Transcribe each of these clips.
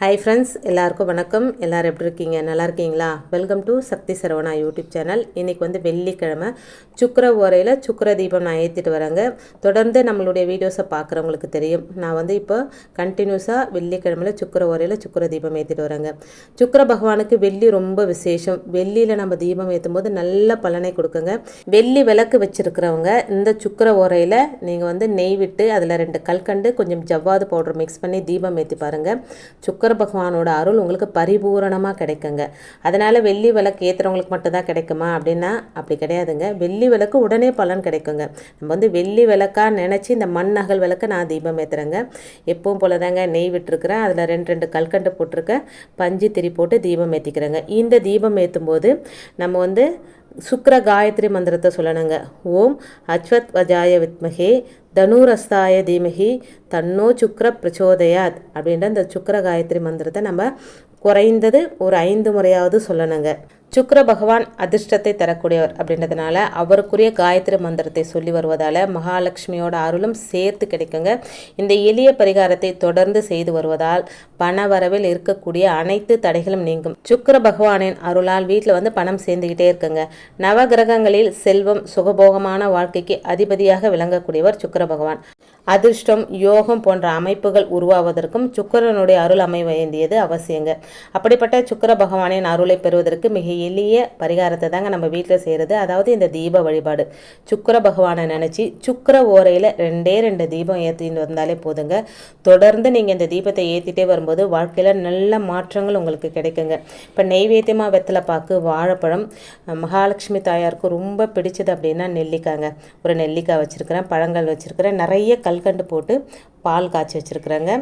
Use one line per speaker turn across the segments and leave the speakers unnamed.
hi friends எல்லாருக்கும் வணக்கம் எல்லோரும் எப்படி இருக்கீங்க நல்லா இருக்கீங்களா welcome to Sakthi Saravana YouTube channel இன்றைக்கி வந்து வெள்ளிக்கிழமை சுக்கர ஓரையில் சுக்கர தீபம் நான் ஏற்றிட்டு வரேங்க தொடர்ந்து நம்மளுடைய வீடியோஸை பார்க்குறவங்களுக்கு தெரியும் நான் வந்து இப்போ கண்டினியூஸாக வெள்ளிக்கிழமையில் சுக்கர ஓரையில் சுக்கர தீபம் ஏற்றிட்டு வரேங்க சுக்கர பகவானுக்கு வெள்ளி ரொம்ப விசேஷம் வெள்ளியில் நம்ம தீபம் ஏற்றும் போது நல்ல பலனை கொடுக்குங்க வெள்ளி விளக்கு வச்சுருக்கிறவங்க இந்த சுக்கர ஓரையில் நீங்கள் வந்து நெய் விட்டு அதில் ரெண்டு கல்கண்டு கொஞ்சம் ஜவ்வாது பவுடர் மிக்ஸ் பண்ணி தீபம் ஏற்றி பாருங்கள் சுக்கர சங்கர பகவானோட அருள் உங்களுக்கு பரிபூரணமாக கிடைக்குங்க அதனால் வெள்ளி விளக்கு ஏற்றுறவங்களுக்கு மட்டும்தான் கிடைக்குமா அப்படின்னா அப்படி கிடையாதுங்க வெள்ளி விளக்கு உடனே பலன் கிடைக்குங்க நம்ம வந்து வெள்ளி விளக்காக நினச்சி இந்த மண் அகல் விளக்க நான் தீபம் ஏற்றுறேங்க எப்பவும் போல தாங்க நெய் விட்டுருக்குறேன் அதில் ரெண்டு ரெண்டு கல்கண்டு போட்டிருக்க பஞ்சு திரி போட்டு தீபம் ஏற்றிக்கிறேங்க இந்த தீபம் ஏற்றும் போது நம்ம வந்து சுக்கர காயத்ரி மந்திரத்தை சொல்லணுங்க ஓம் அஸ்வத் வஜாய வித்மகே தனுரஸ்தாய தீமகி தன்னோ சுக்கர பிரச்சோதயாத் அப்படின்ற அந்த சுக்கர காயத்ரி மந்திரத்தை நம்ம குறைந்தது ஒரு ஐந்து முறையாவது சொல்லணுங்க சுக்கர பகவான் அதிர்ஷ்டத்தை தரக்கூடியவர் அப்படின்றதுனால அவருக்குரிய காயத்ரி மந்திரத்தை சொல்லி வருவதால் மகாலட்சுமியோட அருளும் சேர்த்து கிடைக்குங்க இந்த எளிய பரிகாரத்தை தொடர்ந்து செய்து வருவதால் பண வரவில் இருக்கக்கூடிய அனைத்து தடைகளும் நீங்கும் சுக்கர பகவானின் அருளால் வீட்டில் வந்து பணம் சேர்ந்துக்கிட்டே இருக்குங்க நவ கிரகங்களில் செல்வம் சுகபோகமான வாழ்க்கைக்கு அதிபதியாக விளங்கக்கூடியவர் சுக்கர பகவான் அதிர்ஷ்டம் யோகம் போன்ற அமைப்புகள் உருவாவதற்கும் சுக்கரனுடைய அருள் அமைய வேண்டியது அவசியங்க அப்படிப்பட்ட சுக்கர பகவானின் அருளை பெறுவதற்கு மிக எளிய பரிகாரத்தை தாங்க நம்ம வீட்டில் செய்கிறது அதாவது இந்த தீப வழிபாடு சுக்கர பகவானை நினச்சி சுக்கர ஓரையில் ரெண்டே ரெண்டு தீபம் ஏற்றிட்டு வந்தாலே போதுங்க தொடர்ந்து நீங்கள் இந்த தீபத்தை ஏற்றிட்டே வரும்போது வாழ்க்கையில் நல்ல மாற்றங்கள் உங்களுக்கு கிடைக்குங்க இப்போ நெய்வேத்தியமாக வெத்தலை பார்க்க வாழைப்பழம் மகாலட்சுமி தாயாருக்கு ரொம்ப பிடிச்சது அப்படின்னா நெல்லிக்காய்ங்க ஒரு நெல்லிக்காய் வச்சுருக்கிறேன் பழங்கள் வச்சுருக்கிறேன் நிறைய கல்கண்டு போட்டு பால் காய்ச்சி வச்சுருக்குறேங்க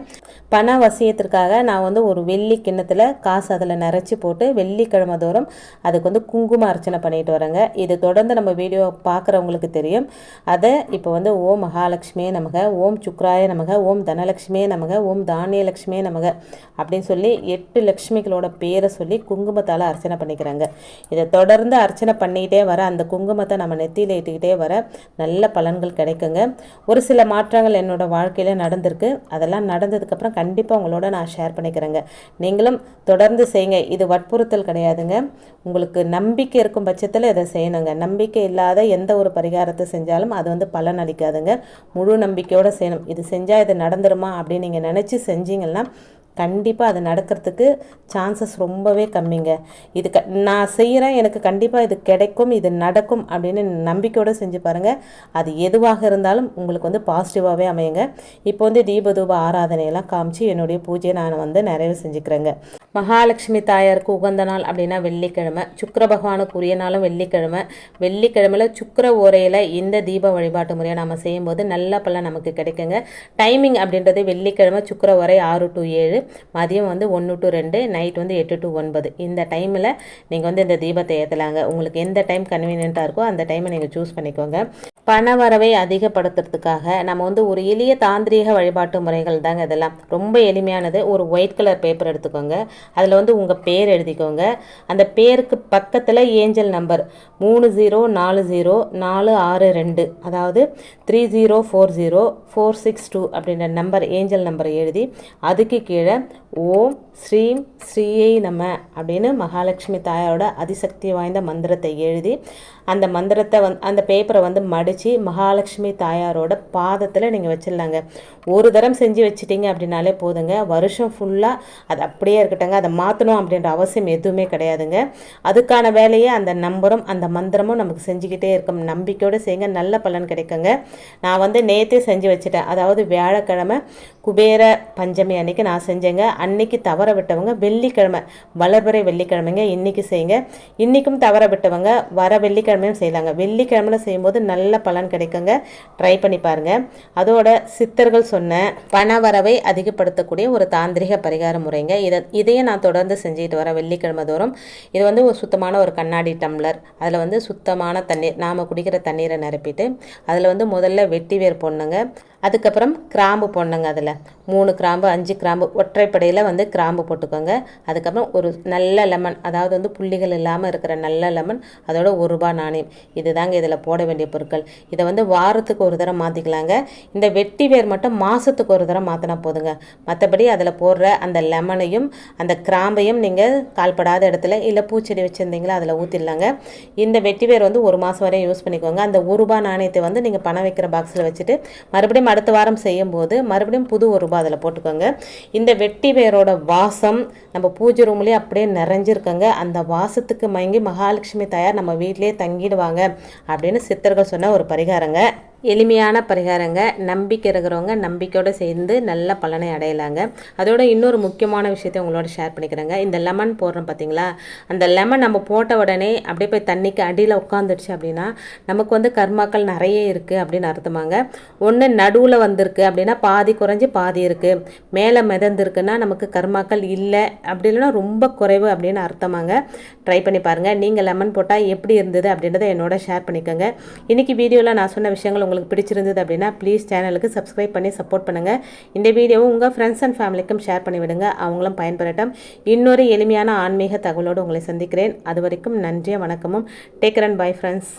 பண வசியத்திற்காக நான் வந்து ஒரு வெள்ளி கிண்ணத்தில் காசு அதில் நிறச்சி போட்டு வெள்ளிக்கிழமை தோறும் அதுக்கு வந்து குங்கும அர்ச்சனை பண்ணிட்டு வரேங்க இது தொடர்ந்து நம்ம வீடியோ பார்க்குறவங்களுக்கு தெரியும் அதை இப்போ வந்து ஓம் மகாலட்சுமியே நமக ஓம் சுக்ராய நமக ஓம் தனலட்சுமியே நமக ஓம் லட்சுமியே நமக அப்படின்னு சொல்லி எட்டு லக்ஷ்மிகளோட பேரை சொல்லி குங்குமத்தால் அர்ச்சனை பண்ணிக்கிறாங்க இதை தொடர்ந்து அர்ச்சனை பண்ணிக்கிட்டே வர அந்த குங்குமத்தை நம்ம நெத்தியில் இட்டுக்கிட்டே வர நல்ல பலன்கள் கிடைக்குங்க ஒரு சில மாற்றங்கள் என்னோடய வாழ்க்கையில் நட நடந்திருக்கு அதெல்லாம் நடந்ததுக்கப்புறம் கண்டிப்பாக உங்களோட நான் ஷேர் பண்ணிக்கிறேங்க நீங்களும் தொடர்ந்து செய்யுங்க இது வற்புறுத்தல் கிடையாதுங்க உங்களுக்கு நம்பிக்கை இருக்கும் பட்சத்தில் இதை செய்யணுங்க நம்பிக்கை இல்லாத எந்த ஒரு பரிகாரத்தை செஞ்சாலும் அது வந்து பலன் அளிக்காதுங்க முழு நம்பிக்கையோடு செய்யணும் இது செஞ்சால் இது நடந்துருமா அப்படின்னு நீங்கள் நினச்சி செஞ்சீங்கன்னா கண்டிப்பாக அது நடக்கிறதுக்கு சான்சஸ் ரொம்பவே கம்மிங்க இது க நான் செய்கிறேன் எனக்கு கண்டிப்பாக இது கிடைக்கும் இது நடக்கும் அப்படின்னு நம்பிக்கையோடு செஞ்சு பாருங்கள் அது எதுவாக இருந்தாலும் உங்களுக்கு வந்து பாசிட்டிவாகவே அமையுங்க இப்போ வந்து தீபதூப ஆராதனையெல்லாம் காமிச்சு என்னுடைய பூஜையை நான் வந்து நிறைவு செஞ்சுக்கிறேங்க மகாலட்சுமி தாயாருக்கு உகந்த நாள் அப்படின்னா வெள்ளிக்கிழமை சுக்கர பகவானுக்கு உரிய நாளும் வெள்ளிக்கிழமை வெள்ளிக்கிழமையில் சுக்கர உரையில் இந்த தீப வழிபாட்டு முறையை நம்ம செய்யும்போது நல்ல பலன் நமக்கு கிடைக்குங்க டைமிங் அப்படின்றது வெள்ளிக்கிழமை சுக்கர உரை ஆறு டு ஏழு மதியம் வந்து ஒன்று டு ரெண்டு நைட் வந்து எட்டு டு ஒன்பது இந்த டைமில் நீங்கள் வந்து இந்த தீபத்தை ஏற்றலாங்க உங்களுக்கு எந்த டைம் கன்வீனியண்ட்டாக இருக்கோ அந்த டைமை நீங்கள் சூஸ் பண்ணிக்கோங்க பண வரவை அதிகப்படுத்துறதுக்காக நம்ம வந்து ஒரு எளிய தாந்திரீக வழிபாட்டு முறைகள் தாங்க இதெல்லாம் ரொம்ப எளிமையானது ஒரு ஒயிட் கலர் பேப்பர் எடுத்துக்கோங்க அதில் வந்து உங்கள் பேர் எழுதிக்கோங்க அந்த பேருக்கு பக்கத்தில் ஏஞ்சல் நம்பர் மூணு ஜீரோ நாலு ஜீரோ நாலு ஆறு ரெண்டு அதாவது three zero four zero four six two அப்படின்ற நம்பர் ஏஞ்சல் நம்பரை எழுதி அதுக்கு கீழே ஓம் ஸ்ரீம் ஸ்ரீயை நம அப்படின்னு மகாலட்சுமி தாயாரோட அதிசக்தி வாய்ந்த மந்திரத்தை எழுதி அந்த மந்திரத்தை வந் அந்த பேப்பரை வந்து மடித்து மகாலட்சுமி தாயாரோட பாதத்தில் நீங்கள் வச்சிடலாங்க ஒரு தரம் செஞ்சு வச்சுட்டிங்க அப்படின்னாலே போதுங்க வருஷம் ஃபுல்லாக அது அப்படியே இருக்கட்டுங்க அதை மாற்றணும் அப்படின்ற அவசியம் எதுவுமே கிடையாதுங்க அதுக்கான வேலையை அந்த நம்பரும் அந்த மந்திரமும் நமக்கு செஞ்சுக்கிட்டே இருக்கும் நம்பிக்கையோடு செய்யுங்க நல்ல பலன் கிடைக்குங்க நான் வந்து நேற்றே செஞ்சு வச்சுட்டேன் அதாவது வியாழக்கிழமை குபேர பஞ்சமி அன்னைக்கு நான் செஞ்சு செஞ்சேங்க அன்னைக்கு தவற விட்டவங்க வெள்ளிக்கிழமை வளர்பிறை வெள்ளிக்கிழமைங்க இன்னைக்கு செய்யுங்க இன்னைக்கும் தவற விட்டவங்க வர வெள்ளிக்கிழமையும் செய்யலாங்க வெள்ளிக்கிழமையில் செய்யும்போது நல்ல பலன் கிடைக்குங்க ட்ரை பண்ணி பாருங்க அதோட சித்தர்கள் சொன்ன பணவரவை அதிகப்படுத்தக்கூடிய ஒரு தாந்திரிக பரிகார முறைங்க இதை இதையும் நான் தொடர்ந்து செஞ்சுக்கிட்டு வரேன் வெள்ளிக்கிழமை தோறும் இது வந்து ஒரு சுத்தமான ஒரு கண்ணாடி டம்ளர் அதில் வந்து சுத்தமான தண்ணீர் நாம் குடிக்கிற தண்ணீரை நிரப்பிட்டு அதில் வந்து முதல்ல வெட்டி வேர் பொண்ணுங்க அதுக்கப்புறம் கிராம்பு பொண்ணுங்க அதில் மூணு கிராம்பு அஞ்சு கிராம்பு ஒற்றைப்படையில் வந்து கிராம்பு போட்டுக்கோங்க அதுக்கப்புறம் ஒரு நல்ல லெமன் அதாவது வந்து புள்ளிகள் இல்லாமல் இருக்கிற நல்ல லெமன் அதோட ஒரு ரூபா நாணயம் இது தாங்க இதில் போட வேண்டிய பொருட்கள் இதை வந்து வாரத்துக்கு ஒரு தரம் மாற்றிக்கலாங்க இந்த வெட்டி வேர் மட்டும் மாதத்துக்கு ஒரு தரம் மாற்றினா போதுங்க மற்றபடி அதில் போடுற அந்த லெமனையும் அந்த கிராம்பையும் நீங்கள் கால்படாத இடத்துல இல்லை பூச்செடி வச்சுருந்தீங்களா அதில் ஊற்றிடலாங்க இந்த வெட்டி வேர் வந்து ஒரு மாதம் வரையும் யூஸ் பண்ணிக்கோங்க அந்த ஒரு ரூபா நாணயத்தை வந்து நீங்கள் பணம் வைக்கிற பாக்ஸில் வச்சுட்டு மறுபடியும் அடுத்த வாரம் செய்யும்போது மறுபடியும் புது ஒரு ரூபா அதில் போட்டுக்கோங்க இந்த வெட்டி வேரோட வாசம் நம்ம பூஜை ரூம்லேயே அப்படியே நிறைஞ்சிருக்கங்க அந்த வாசத்துக்கு மயங்கி மகாலட்சுமி தயார் நம்ம வீட்டிலே தங்கிடுவாங்க அப்படின்னு சித்தர்கள் சொன்ன ஒரு பரிகாரங்க எளிமையான பரிகாரங்க நம்பிக்கை இருக்கிறவங்க நம்பிக்கையோடு சேர்ந்து நல்ல பலனை அடையலாங்க அதோட இன்னொரு முக்கியமான விஷயத்தை உங்களோட ஷேர் பண்ணிக்கிறேங்க இந்த லெமன் போடுறோம் பார்த்தீங்களா அந்த லெமன் நம்ம போட்ட உடனே அப்படியே போய் தண்ணிக்கு அடியில் உட்காந்துடுச்சு அப்படின்னா நமக்கு வந்து கர்மாக்கள் நிறைய இருக்குது அப்படின்னு அர்த்தமாங்க ஒன்று நடுவில் வந்திருக்கு அப்படின்னா பாதி குறைஞ்சி பாதி இருக்குது மேலே மிதந்துருக்குன்னா நமக்கு கர்மாக்கள் இல்லை அப்படி இல்லைன்னா ரொம்ப குறைவு அப்படின்னு அர்த்தமாங்க ட்ரை பண்ணி பாருங்கள் நீங்கள் லெமன் போட்டால் எப்படி இருந்தது அப்படின்றத என்னோட ஷேர் பண்ணிக்கோங்க இன்றைக்கி வீடியோவில் நான் சொன்ன விஷயங்கள் உங்களுக்கு பிடிச்சிருந்தது அப்படின்னா ப்ளீஸ் சேனலுக்கு சப்ஸ்கிரைப் பண்ணி சப்போர்ட் பண்ணுங்கள் இந்த வீடியோவை உங்கள் ஃப்ரெண்ட்ஸ் அண்ட் ஃபேமிலிக்கும் ஷேர் பண்ணிவிடுங்க அவங்களும் பயன்பெறட்டும் இன்னொரு எளிமையான ஆன்மீக தகவலோடு உங்களை சந்திக்கிறேன் அது வரைக்கும் நன்றிய வணக்கமும் டேக் அண்ட் பை ஃப்ரெண்ட்ஸ்